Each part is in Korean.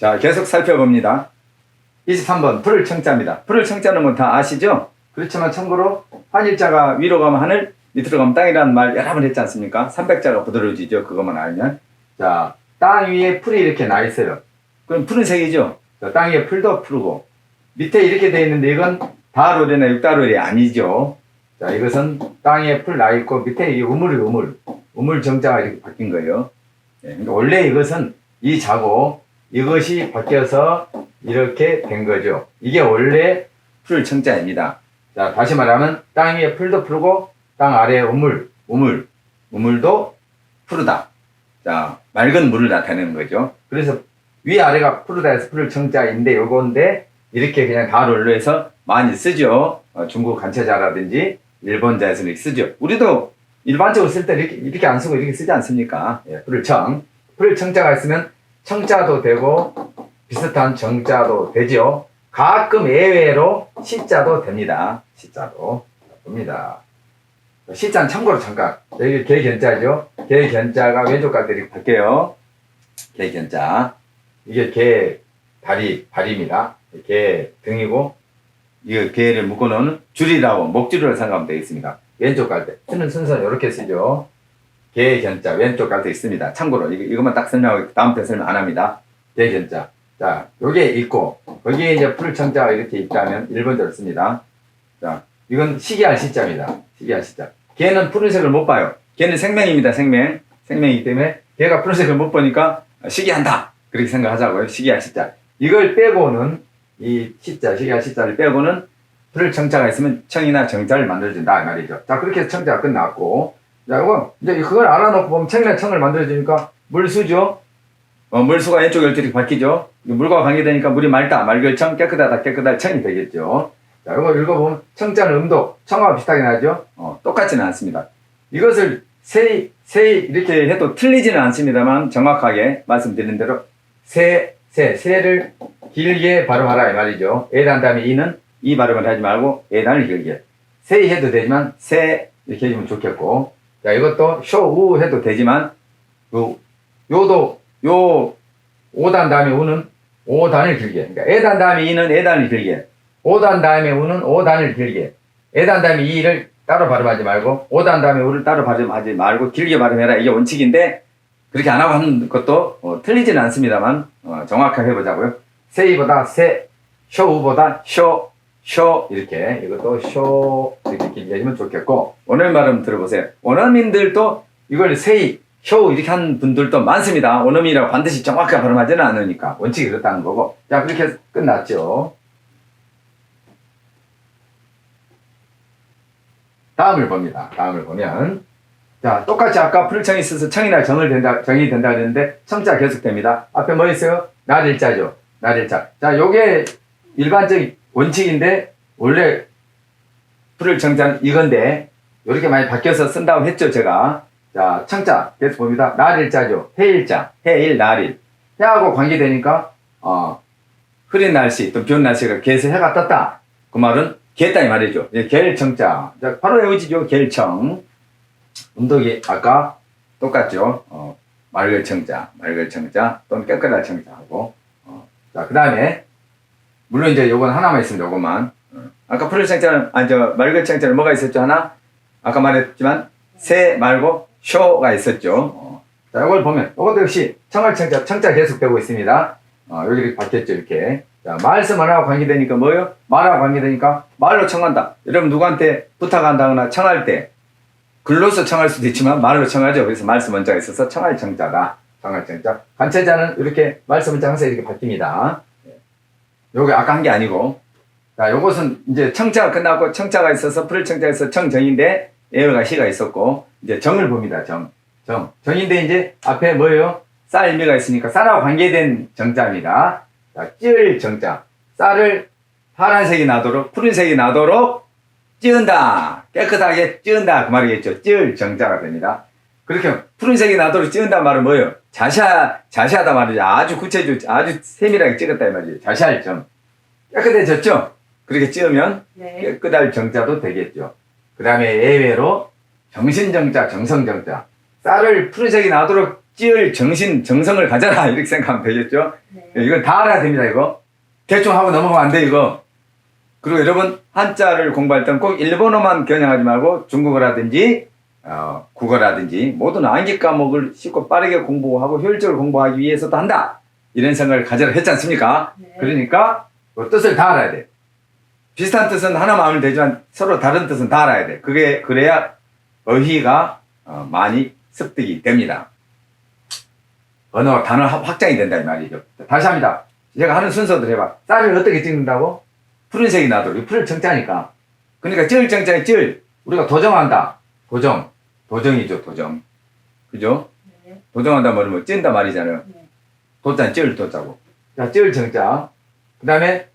자, 계속 살펴봅니다. 23번, 풀을 청자입니다. 풀을 청자는 뭐다 아시죠? 그렇지만 참고로 한일자가 위로 가면 하늘, 밑으로 가면 땅이라는 말 여러 번 했지 않습니까? 300자가 부드러워지죠. 그것만 알면. 자, 땅 위에 풀이 이렇게 나 있어요. 그럼 푸른 색이죠? 자, 땅 위에 풀도 푸르고. 밑에 이렇게 돼 있는데 이건 다롤이나 육다롤이 아니죠. 자, 이것은 땅 위에 풀 나 있고 밑에 이 우물이 우물. 우물 정자가 이렇게 바뀐 거예요. 예, 그러니까 원래 이것은 이 자고 이것이 바뀌어서 이렇게 된 거죠. 이게 원래 풀 청자입니다. 자, 다시 말하면 땅 위에 풀도 푸르고 땅 아래에 우물, 우물, 우물도 푸르다. 자, 맑은 물을 나타내는 거죠. 그래서 위 아래가 푸르다 해서 풀을 청자인데 요건데 이렇게 그냥 다 롤로 해서 많이 쓰죠. 어, 중국 간체자라든지 일본자에서는 쓰죠. 우리도 일반적으로 쓸 때 이렇게, 이렇게 안 쓰고 이렇게 쓰지 않습니까? 예, 풀을 청. 풀을 청자가 있으면 청자도 되고 비슷한 정자도 되죠. 가끔 예외로 시자도 됩니다. 시자도 됩니다. 시자는 참고로 잠깐 여기 개견자죠. 개견자가 왼쪽 갈때 이렇게 바뀌어요. 개견자 이게 개 다리 발입니다. 개 등이고 이거 개를 묶어놓은 줄이라고 목줄이라고 생각하면 되겠습니다. 왼쪽 갈 때 쓰는 순서는 이렇게 쓰죠. 개견자 왼쪽 갈때 있습니다. 참고로 이것만 딱 설명하고 다음 편 설명 안 합니다. 개견자 자 요게 있고 거기에 이제 풀청자가 이렇게 있다면 1번대로 씁니다. 자 이건 시기할 시자입니다. 시기할 시자. 개는 푸른색을 못 봐요. 개는 생명입니다. 생명. 생명이기 때문에 개가 푸른색을 못 보니까 시기한다. 그렇게 생각하자고요. 시기할 시자. 이걸 빼고는 이 시자, 시기할 시자를 빼고는 풀 청자가 있으면 청이나 정자를 만들어준다 이 말이죠. 자 그렇게 해서 청자가 끝났고 자 이거 이제 그걸 알아놓고 보면 청이나 청을 만들어주니까 물수죠. 어, 물수가 왼쪽 열줄이 바뀌죠. 물과 관계되니까 물이 맑다, 맑을청, 깨끗하다, 깨끗할 청이 되겠죠. 자, 이거 읽어보면 청자는 음도, 청하고 비슷하게 나죠? 어, 똑같지는 않습니다. 이것을 세, 세 이렇게 해도 틀리지는 않습니다만 정확하게 말씀드린 대로 세, 세, 세를 길게 발음하라 이 말이죠. 에단 다음에 이는 이 발음을 하지 말고 에단을 길게. 세 해도 되지만 세 이렇게 해주면 좋겠고 자 이것도 쇼우 해도 되지만 요, 요도 요 5단 다음에 우는 5단을 길게. 그러니까 에단 다음에 이는 에단을 길게. 5단 다음에 우는 5단을 길게. 에단 다음에 이를 따로 발음하지 말고 5단 다음에 우를 따로 발음하지 말고 길게 발음해라. 이게 원칙인데 그렇게 안 하고 하는 것도 어, 틀리지는 않습니다만 어, 정확하게 해보자고요. 세이보다 세, 쇼우보다 쇼, 쇼 이렇게 이것도 쇼 이렇게 해주면 좋겠고 오늘 말음 들어보세요. 원어민들도 이걸 세이, 쇼 이렇게 한 분들도 많습니다. 원어민이라고 반드시 정확하게 발음하지는 않으니까 원칙이 그렇다는 거고 자 그렇게 끝났죠. 다음을 봅니다. 다음을 보면 자 똑같이 아까 풀청이 있어서 청이나 정을 된다 정이 된다 그랬는데 청자 계속됩니다. 앞에 뭐 있어요? 날일자죠. 날일자. 자 요게 일반적 원칙인데 원래 풀을 청자는 이건데 이렇게 많이 바뀌어서 쓴다고 했죠 제가. 자 청자 계속 봅니다. 날일자죠. 해일자. 해일 날일. 해하고 관계되니까 어 흐린 날씨 또 비온 날씨가 개에서 해가 떴다. 그 말은 개다 이 말이죠. 예, 개일청자. 자, 바로 외우지죠. 개일청. 운동이 아까 똑같죠. 어, 맑을 청자, 맑을 청자 또는 깨끗할 청자하고. 어, 자, 그 다음에 물론 이제 요건 하나만 있으면 요것만. 어, 아까 푸른 청자는 아니 저 맑을 청자는 뭐가 있었죠? 하나. 아까 말했지만 새 말고 쇼가 있었죠. 어, 자, 이걸 보면 이것도 역시 청할 청자, 청자 계속되고 있습니다. 어, 여기 이렇게 바뀌었죠, 이렇게. 자, 말씀 하나와 관계되니까 뭐요? 말하고 관계되니까 말로 청한다. 여러분 누구한테 부탁한다거나 청할 때 글로서 청할 수도 있지만 말로 청하죠. 그래서 말씀 원자가 있어서 청할 청자다. 청할 청자. 간체자는 이렇게 말씀 원자 항상 이렇게 바뀝니다. 예. 요게 아까 한 게 아니고. 자, 요것은 이제 청자가 끝나고 청자가 있어서 풀 청자에서 청정인데 에어가 시가 있었고 이제 정을 봅니다. 정. 정. 정인데 이제 앞에 뭐예요? 쌀 의미가 있으니까 쌀하고 관계된 정자입니다. 자, 찌을 정자. 쌀을 파란색이 나도록, 푸른색이 나도록 찌은다. 깨끗하게 찌은다. 그 말이겠죠. 찌을 정자가 됩니다. 그렇게 푸른색이 나도록 찌은다 말은 뭐예요? 자샤, 자샤하다 말이죠. 아주 구체적, 아주 세밀하게 찍었다 이 말이죠. 자샤할 점. 깨끗해졌죠? 그렇게 찌으면 네. 깨끗할 정자도 되겠죠. 그 다음에 예외로 정신정자, 정성정자. 쌀을 푸른색이 나도록 찌을 정신 정성을 가져라 이렇게 생각하면 되겠죠. 네. 이건 다 알아야 됩니다 이거 대충 하고 넘어가면 안 돼 이거. 그리고 여러분 한자를 공부할 때는 꼭 일본어만 겨냥하지 말고 중국어라든지 어, 국어라든지 모든 암기 과목을 쉽고 빠르게 공부하고 효율적으로 공부하기 위해서도 한다 이런 생각을 가져라 했지 않습니까? 네. 그러니까 그 뜻을 다 알아야 돼. 비슷한 뜻은 하나 마음을 되지만 서로 다른 뜻은 다 알아야 돼. 그게 그래야 어휘가 어, 많이 습득이 됩니다. 언어 단어 확- 확장이 된다 이 말이죠. 다시 합니다. 제가 하는 순서대로 해봐. 쌀을 어떻게 찍는다고? 푸른색이 나도록 풀을 정자니까. 그러니까 찌을 정자에 찌을 우리가 도정한다. 도정 도정이죠 도정. 그죠? 네. 도정한다 말이면 찐다 말이잖아요. 네. 도자는 찌을 도자고. 자, 찌을 정자. 그 다음에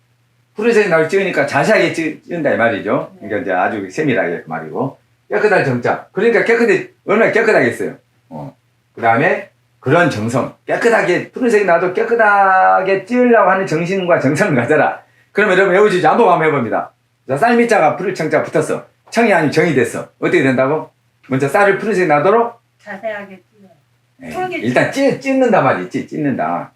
푸른색이 나올 찌으니까 자세하게 찌, 찐다 이 말이죠. 그러니까 이제 아주 세밀하게 그 말이고. 깨끗할 정자. 그러니까 깨끗해, 얼마나 깨끗하겠어요. 어. 그 다음에 그런 정성. 깨끗하게, 푸른색이 나도 깨끗하게 찌으려고 하는 정신과 정성을 가져라. 그럼 여러분 외워주지 한번 한번 해봅니다. 자, 쌀밑자가 푸른 청자 붙었어. 청이 아니면 정이 됐어. 어떻게 된다고? 먼저 쌀을 푸른색이 나도록 자세하게. 에이, 푸르게 일단 찌, 찢는다 말이지 찢는다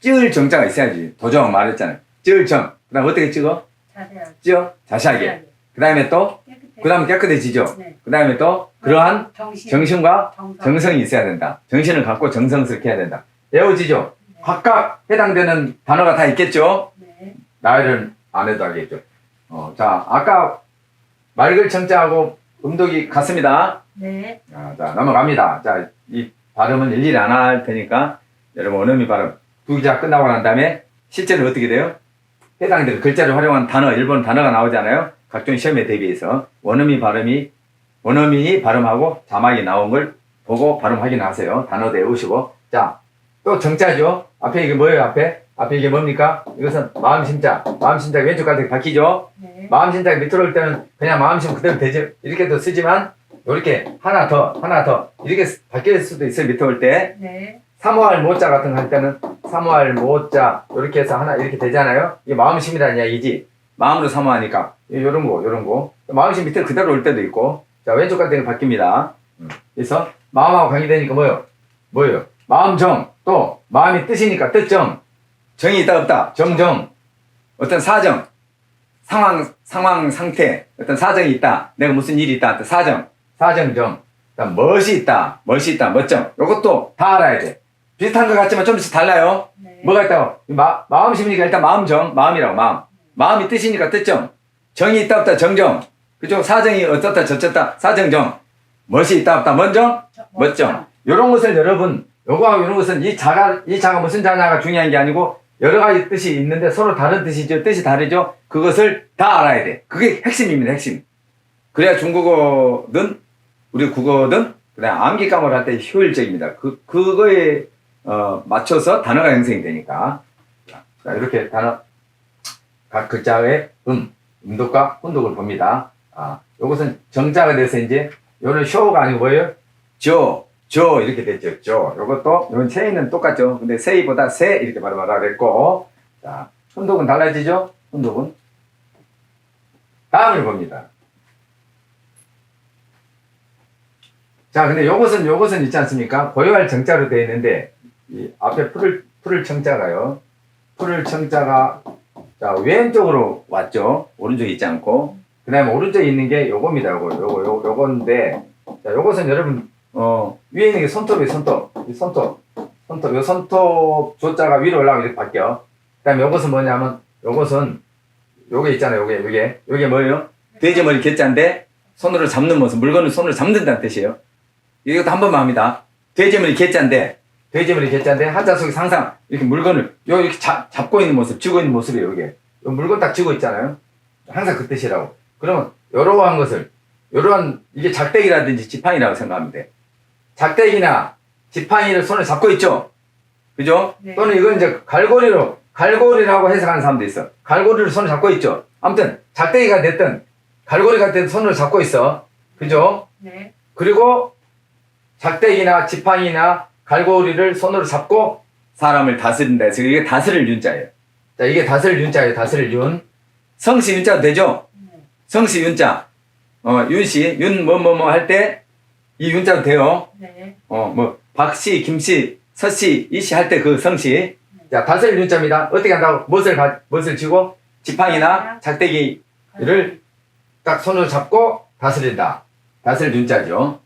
찌을 정자가 있어야지 도정 말했잖아요 찌을 정 그 다음 어떻게 찍어 자세하게. 찌어 자세하게 그 다음에 또 깨끗해. 그 다음 깨끗해지죠 네. 그 다음에 또 그러한 정신. 정신과 정성. 정성이 있어야 된다 정신을 갖고 정성스럽게 해야 된다 외워지죠 네. 각각 해당되는 단어가 다 있겠죠 네. 나이를 안 해도 알겠죠 어, 자 아까 맑을 청자하고 음독이 같습니다 네. 아, 자, 넘어갑니다. 자, 이 발음은 일일이 안 할 테니까 여러분 원어민 발음 두 기자 끝나고 난 다음에 실제로 어떻게 돼요? 해당되는 글자를 활용한 단어, 일본 단어가 나오잖아요. 각종 시험에 대비해서 원어민 발음이 원어민이 발음하고 자막이 나온 걸 보고 발음 확인하세요. 단어도 외우시고 자, 또 정자죠. 앞에 이게 뭐예요? 앞에 앞에 이게 뭡니까? 이것은 마음 심자. 마음 심자 왼쪽 갈색 바뀌죠. 네. 마음 심장이 밑으로 올 때는 그냥 마음 심 그대로 되죠. 이렇게도 쓰지만 이렇게 하나 더 하나 더 이렇게 쓰- 바뀔 수도 있어요. 밑에 올 때. 네. 사모할 모자 같은 거 할 때는 사모할 모자 이렇게 해서 하나 이렇게 되잖아요. 이게 마음심이라는 이야기지. 마음으로 사모하니까 요런 거 요런 거. 마음심 밑에 그대로 올 때도 있고. 자 왼쪽 거 바뀝니다. 음. 그래서 마음하고 관계되니까 뭐요? 뭐예요? 마음정 또 마음이 뜻이니까 뜻정 정이 있다 없다. 정정. 어떤 사정. 상황 상황 상태. 어떤 사정이 있다. 내가 무슨 일이 있다. 사정. 사정정. 그다음 멋이 있다. 멋이 있다. 멋정. 요것도 다 알아야 돼. 비슷한 것 같지만 좀씩 달라요. 네. 뭐가 있다고? 마, 마음심이니까 일단 마음정. 마음이라고 마음. 마음이 뜻이니까 뜻정. 정이 있다 없다 정정. 그쪽 사정이 어떻다 저쩌다. 사정정. 멋이 있다 없다 먼정? 저- 멋정. 요런 것을 여러분 요거하고 이런 것은 이 자가 이 자가 무슨 자냐가 중요한 게 아니고 여러 가지 뜻이 있는데 서로 다른 뜻이죠. 뜻이 다르죠. 그것을 다 알아야 돼. 그게 핵심입니다 핵심. 그래야 중국어든 우리 국어든 그다음 암기 과목을 할 때 효율적입니다. 그 그거에 어, 맞춰서 단어가 형성이 되니까. 자 이렇게 단어 각 글자의 음 음독과 혼독을 봅니다. 아 요것은 정자가 돼서 이제 요는 쇼가 아니고 뭐예요? 조, 조 이렇게 됐죠. 조. 요것도 요건 세이는 똑같죠. 근데 세이보다 세 이렇게 발음하라 그랬고 자, 혼독은 달라지죠. 혼독은 다음을 봅니다. 자, 근데 요것은 요것은 있지 않습니까? 고요할 정자로 되어 있는데 이 앞에 풀을 풀을 청자가요. 풀을 청자가 자 왼쪽으로 왔죠. 오른쪽에 있지 않고 그다음에 오른쪽에 있는 게 요겁니다. 요거 요거 요 요건데 자 요것은 여러분 어, 위에 있는 게 손톱이에요, 손톱. 이 손톱. 손톱. 요 손톱 조자가 위로 올라가면 이렇게 바뀌어. 그 다음에 요것은 뭐냐면, 요것은, 요게 있잖아요, 요게, 요게. 요게 뭐예요? 돼지 머리 개자인데, 손으로 잡는 모습, 물건을 손으로 잡는다는 뜻이에요. 이것도 한 번만 합니다. 돼지 머리 개자인데, 돼지 머리 개자인데, 한자 속에 항상 이렇게 물건을, 요, 이렇게 잡, 잡고 있는 모습, 쥐고 있는 모습이에요, 요게. 요 물건 딱 쥐고 있잖아요. 항상 그 뜻이라고. 그러면, 요러한 것을, 요러한, 이게 작대기라든지 지팡이라고 생각하면 돼. 작대기나 지팡이를 손에 잡고 있죠. 그죠? 네. 또는 이건 이제 갈고리로 갈고리라고 해석하는 사람도 있어. 갈고리를 손에 잡고 있죠. 아무튼 작대기가 됐든 갈고리가 됐든 손으로 잡고 있어. 그죠? 네. 그리고 작대기나 지팡이나 갈고리를 손으로 잡고 사람을 다스린다 해서 이게 다스릴 윤자예요. 자, 이게 다스릴 윤자예요. 다스릴 윤. 성씨 윤자도 되죠? 네. 성씨 윤자. 어, 윤씨, 윤 뭐 뭐 뭐 할 때 이 윤자도 돼요. 네. 어, 뭐, 박씨, 김씨, 서씨, 이씨 할 때 그 성씨. 자, 다슬 윤자입니다. 어떻게 한다고? 무엇을, 가, 무엇을 쥐고? 지팡이나 작대기를 딱 손으로 잡고 다스린다. 다스릴 윤자죠.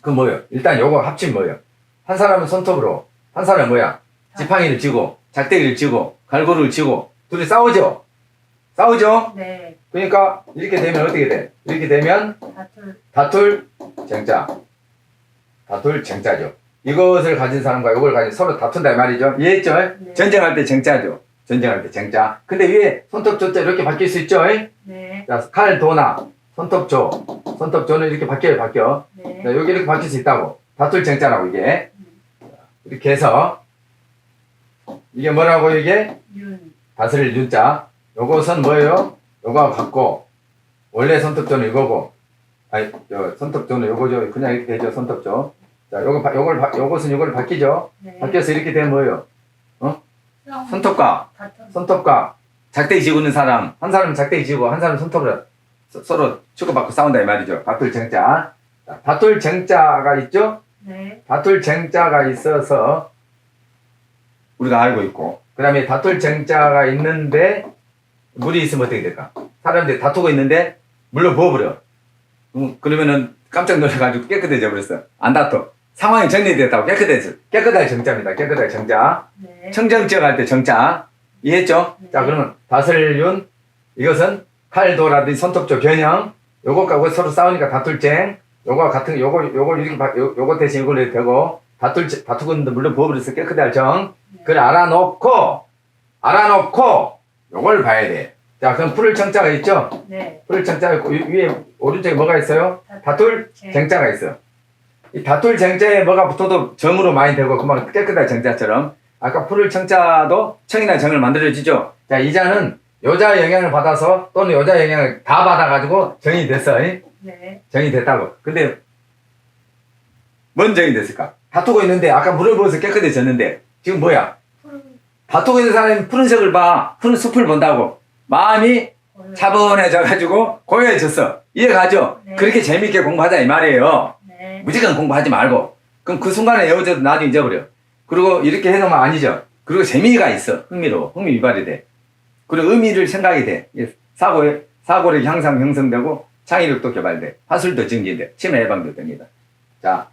그 뭐예요? 일단 요거 합친 뭐예요? 한 사람은 손톱으로, 한 사람은 뭐야? 지팡이를 쥐고, 작대기를 쥐고, 갈고리를 쥐고, 둘이 싸우죠? 싸우죠? 네. 그러니까 이렇게 되면 어떻게 돼? 이렇게 되면 다툴. 다툴 쟁자. 다툴 쟁자죠. 이것을 가진 사람과 이걸 가진 서로 다툰다 이 말이죠. 이해했죠? 네. 전쟁할 때 쟁자죠. 전쟁할 때 쟁자. 근데 위에 손톱 조자 이렇게 바뀔 수 있죠? 네. 자, 칼 도나 손톱 조. 손톱 조는 이렇게 바뀌어요, 바뀌어. 네. 자, 여기 이렇게 바뀔 수 있다고. 다툴 쟁자라고 이게. 이렇게 해서 이게 뭐라고 이게? 윤. 다스릴 윤자. 요것은 뭐예요? 요거 갖고 원래 손톱조는 이거고 아니 저 손톱조는 요거죠. 그냥 이렇게 되죠. 손톱조. 자, 요거 바- 요걸 바- 요것은 요걸 바뀌죠. 네. 바뀌어서 이렇게 되면 뭐예요? 성. 손톱과 다툴. 손톱과 작대기 쥐고 있는 사람 한 사람은 작대기 쥐고 한 사람은 손톱으로 서- 서로 주고받고 싸운다 이 말이죠. 다툴 쟁자. 자, 다툴 쟁자가 있죠. 네. 다툴 쟁자가 있어서 우리가 알고 있고 그 다음에 다툴 쟁자가 있는데 물이 있으면 어떻게 될까? 사람들이 다투고 있는데 물로 부어버려. 음, 그러면은 깜짝 놀라가지고 깨끗해져 버렸어. 안 다투. 상황이 정리됐다고 깨끗해져. 깨끗할 정자입니다. 깨끗할 정자. 네. 청정 지역 할 때 정자. 이해했죠? 네. 자 그러면 다슬윤 이것은 칼도라든지 손톱조 변형 요것과 서로 싸우니까 다툴쟁. 요거 같은 요거 요거 이렇게 바- 요, 요거 대신 이걸로 해도 되고. 다툴 다투고 있는데 물론 부어버려서 깨끗할 정. 그걸 알아놓고 알아놓고 요걸 봐야 돼. 자 그럼 풀을 청자가 있죠? 네. 풀을 청자가 있고 위- 위에 오른쪽에 뭐가 있어요? 다툴 쟁. 쟁자가 있어. 이 다툴 쟁자에 뭐가 붙어도 정으로 많이 되고 그만 깨끗한 정자처럼 아까 풀을 청자도 청이나 정을 만들어지죠. 자 이자는 여자 영향을 받아서 또는 여자 영향을 다 받아가지고 정이 됐어. 이? 네. 정이 됐다고. 근데 뭔 정이 됐을까? 다투고 있는데 아까 물을 부어서 깨끗해졌는데 지금 뭐야? 풀. 다투고 있는 사람이 푸른색을 봐. 푸른 숲을 본다고. 마음이. 차분해져가지고 고요해졌어. 이해가죠? 네. 그렇게 재밌게 공부하자 이 말이에요. 네. 무조건 공부하지 말고. 그럼 그 순간에 외워져도 나중에 잊어버려. 그리고 이렇게 해놓으면 아니죠. 그리고 재미가 있어. 흥미로. 흥미 유발이 돼. 그리고 의미를 생각이 돼. 예, 사고에, 사고력이 항상 형성되고 창의력도 개발돼. 화술도 증진돼. 치매 예방도 됩니다. 자,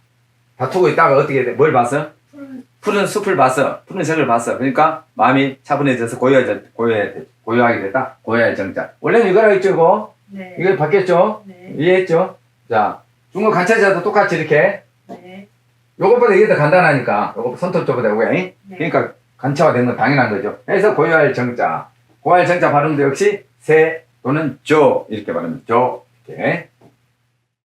다투고 있다가 어떻게 돼? 뭘 봤어? 풀. 푸른 숲을 봤어. 푸른 색을 봤어. 그러니까 마음이 차분해져서 고요해져, 고요해, 고요하게 됐다. 고요할 정자. 원래는 이거라고 했죠, 이거? 네. 이걸 바뀌었죠? 네. 이해했죠? 자, 중국 관찰자도 똑같이 이렇게. 네. 요것보다 이게 더 간단하니까. 요거 손톱 쪽보다 요거, 잉? 네. 그러니까 간체화 되는 건 당연한 거죠. 그래서 고요할 정자. 고요할 정자 발음도 역시 세 또는 조. 이렇게 발음합니다. 조. 이렇게.